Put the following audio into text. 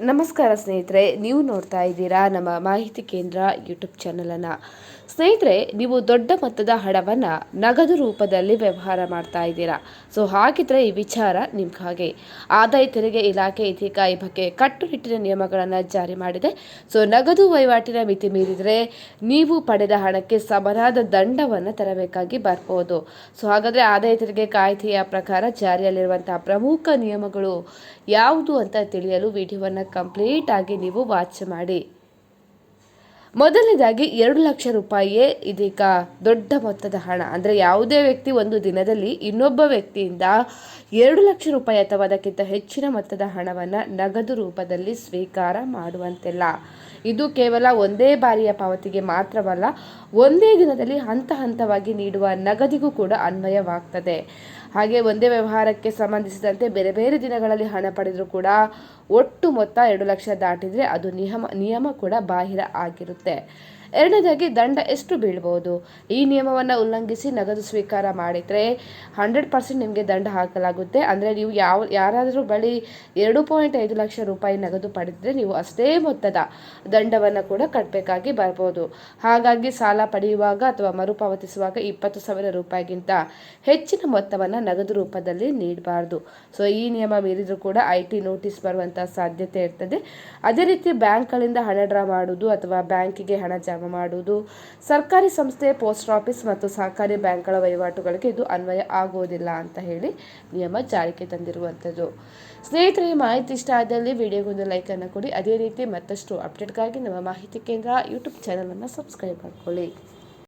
ನಮಸ್ಕಾರ ಸ್ನೇಹಿತರೆ, ನೀವು ನೋಡ್ತಾ ಇದ್ದೀರಾ ನಮ್ಮ ಮಾಹಿತಿ ಕೇಂದ್ರ ಯೂಟ್ಯೂಬ್ ಚಾನಲನ್ನು. ಸ್ನೇಹಿತರೆ, ನೀವು ದೊಡ್ಡ ಮೊತ್ತದ ಹಣವನ್ನು ನಗದು ರೂಪದಲ್ಲಿ ವ್ಯವಹಾರ ಮಾಡ್ತಾ ಇದ್ದೀರಾ. ಸೊ, ಹಾಗಿದ್ರೆ ಈ ವಿಚಾರ ನಿಮ್ಗೆ ಹಾಗೆ. ಆದಾಯ ತೆರಿಗೆ ಇಲಾಖೆ ಇದೀಗ ಈ ಬಗ್ಗೆ ಕಟ್ಟುನಿಟ್ಟಿನ ನಿಯಮಗಳನ್ನು ಜಾರಿ ಮಾಡಿದೆ. ಸೊ, ನಗದು ವಹಿವಾಟಿನ ಮಿತಿ ಮೀರಿದರೆ ನೀವು ಪಡೆದ ಹಣಕ್ಕೆ ಸಮನಾದ ದಂಡವನ್ನು ತರಬೇಕಾಗಿ ಬರ್ಬೋದು. ಸೊ, ಹಾಗಾದರೆ ಆದಾಯ ತೆರಿಗೆ ಕಾಯ್ದೆಯ ಪ್ರಕಾರ ಜಾರಿಯಲ್ಲಿರುವಂತಹ ಪ್ರಮುಖ ನಿಯಮಗಳು ಯಾವುದು ಅಂತ ತಿಳಿಯಲು ವಿಡಿಯೋವನ್ನು ಕಂಪ್ಲೀಟ್ ಆಗಿ ನೀವು ವಾಚ್ ಮಾಡಿ. ಮೊದಲನೇದಾಗಿ ಎರಡು ಲಕ್ಷ ರೂಪಾಯಿಯೇ ಇದೀಗ ದೊಡ್ಡ ಮೊತ್ತದ ಹಣ. ಅಂದರೆ ಯಾವುದೇ ವ್ಯಕ್ತಿ ಒಂದು ದಿನದಲ್ಲಿ ಇನ್ನೊಬ್ಬ ವ್ಯಕ್ತಿಯಿಂದ ಎರಡು ಲಕ್ಷ ರೂಪಾಯಿ ಅಥವಾ ಅದಕ್ಕಿಂತ ಹೆಚ್ಚಿನ ಮೊತ್ತದ ಹಣವನ್ನು ನಗದು ರೂಪದಲ್ಲಿ ಸ್ವೀಕಾರ ಮಾಡುವಂತಿಲ್ಲ. ಇದು ಕೇವಲ ಒಂದೇ ಬಾರಿಯ ಪಾವತಿಗೆ ಮಾತ್ರವಲ್ಲ ಒಂದೇ ದಿನದಲ್ಲಿ ಹಂತ ಹಂತವಾಗಿ ನೀಡುವ ನಗದಿಗೂ ಕೂಡ ಅನ್ವಯವಾಗ್ತದೆ. ಹಾಗೆ ಒಂದೇ ವ್ಯವಹಾರಕ್ಕೆ ಸಂಬಂಧಿಸಿದಂತೆ ಬೇರೆ ಬೇರೆ ದಿನಗಳಲ್ಲಿ ಹಣ ಪಡೆದರೂ ಕೂಡ ಒಟ್ಟು ಮೊತ್ತ ಎರಡು ಲಕ್ಷ ದಾಟಿದರೆ ಅದು ನಿಯಮ ನಿಯಮ ಕೂಡ ಬಾಹಿರ ಆಗಿರುತ್ತೆ. ಎರಡನೇದಾಗಿ ದಂಡ ಎಷ್ಟು ಬೀಳ್ಬೋದು? ಈ ನಿಯಮವನ್ನು ಉಲ್ಲಂಘಿಸಿ ನಗದು ಸ್ವೀಕಾರ ಮಾಡಿದರೆ ಹಂಡ್ರೆಡ್ ಪರ್ಸೆಂಟ್ ನಿಮಗೆ ದಂಡ ಹಾಕಲಾಗುತ್ತೆ. ಅಂದರೆ ನೀವು ಯಾವ, ಯಾರಾದರೂ ಬಳಿ ಎರಡು ಪಾಯಿಂಟ್ ಐದು ಲಕ್ಷ ರೂಪಾಯಿ ನಗದು ಪಡೆದರೆ ನೀವು ಅಷ್ಟೇ ಮೊತ್ತದ ದಂಡವನ್ನು ಕೂಡ ಕಟ್ಟಬೇಕಾಗಿ ಬರ್ಬೋದು. ಹಾಗಾಗಿ ಸಾಲ ಪಡೆಯುವಾಗ ಅಥವಾ ಮರುಪಾವತಿಸುವಾಗ ಇಪ್ಪತ್ತು ಸಾವಿರ ರೂಪಾಯಿಗಿಂತ ಹೆಚ್ಚಿನ ಮೊತ್ತವನ್ನು ನಗದು ರೂಪದಲ್ಲಿ ನೀಡಬಾರ್ದು. ಸೊ ಈ ನಿಯಮ ಮೀರಿದರೂ ಕೂಡ ಐ ಟಿ ನೋಟಿಸ್ ಬರುವಂಥ ಸಾಧ್ಯತೆ ಇರ್ತದೆ. ಅದೇ ರೀತಿ ಬ್ಯಾಂಕ್ಗಳಿಂದ ಹಣ ಡ್ರಾ ಮಾಡುವುದು ಅಥವಾ ಬ್ಯಾಂಕಿಗೆ ಹಣ ಜಮಾ ಮಾಡುವುದು ಸರ್ಕಾರಿ ಸಂಸ್ಥೆ, ಪೋಸ್ಟ್ ಆಫೀಸ್ ಮತ್ತು ಸಹಕಾರಿ ಬ್ಯಾಂಕ್ಗಳ ವಹಿವಾಟುಗಳಿಗೆ ಇದು ಅನ್ವಯ ಆಗುವುದಿಲ್ಲ ಅಂತ ಹೇಳಿ ನಿಯಮ ಜಾರಿಗೆ ತಂದಿರುವಂಥದ್ದು. ಸ್ನೇಹಿತರೆ ಮಾಹಿತಿ ಇಷ್ಟ ಆದಲ್ಲಿ ವಿಡಿಯೋಗೊಂದು ಲೈಕನ್ನು ಕೊಡಿ. ಅದೇ ರೀತಿ ಮತ್ತಷ್ಟು ಅಪ್ಡೇಟ್ಗಾಗಿ ನಮ್ಮ ಮಾಹಿತಿ ಕೇಂದ್ರ ಯೂಟ್ಯೂಬ್ ಚಾನಲನ್ನು ಸಬ್ಸ್ಕ್ರೈಬ್ ಮಾಡ್ಕೊಳ್ಳಿ.